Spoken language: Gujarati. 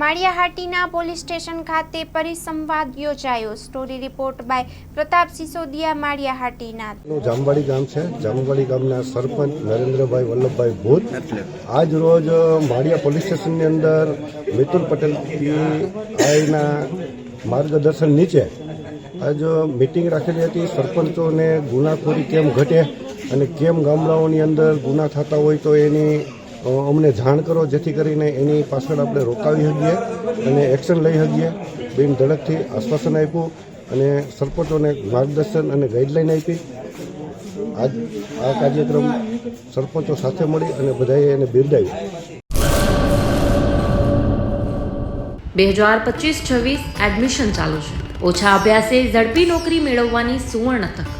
માળિયાહાટીના પોલીસ સ્ટેશન ખાતે પરિસંવાદ યોજાયો. Story report by Pratap Sisodiya Maliya Hatina Jamwadi ગામ છે. જામવાડી ગામના સરપંચ નરેન્દ્રભાઈ વલ્લભભાઈ ભૂત આજ રોજ માળિયા પોલીસ સ્ટેશનની અંદર મિતુલ પટેલ આઈના માર્ગદર્શન નીચે આજ મિટિંગ રાખેલી હતી. સરપંચોને ગુનાખોરી કેમ ઘટે અને કેમ ગામડાઓની અંદર ગુના થતા હોય તો એની અમને જાણ કરો, જેથી કરીને એની પાછળ આપણે રોકાવી શકીએ અને એક્શન લઈ શકીએ. બિન ધડકથી આશ્વાસન આપ્યું અને સરપંચોને માર્ગદર્શન અને ગાઈડલાઈન આપી. આજ આ કાર્યક્રમ સરપંચો સાથે મળી અને બધાએ એને બિરદાવ્યું. બે હજાર પચીસ છવ્વીસ એડમિશન ચાલુ છે. ઓછા અભ્યાસે ઝડપી નોકરી મેળવવાની સુવર્ણ તક.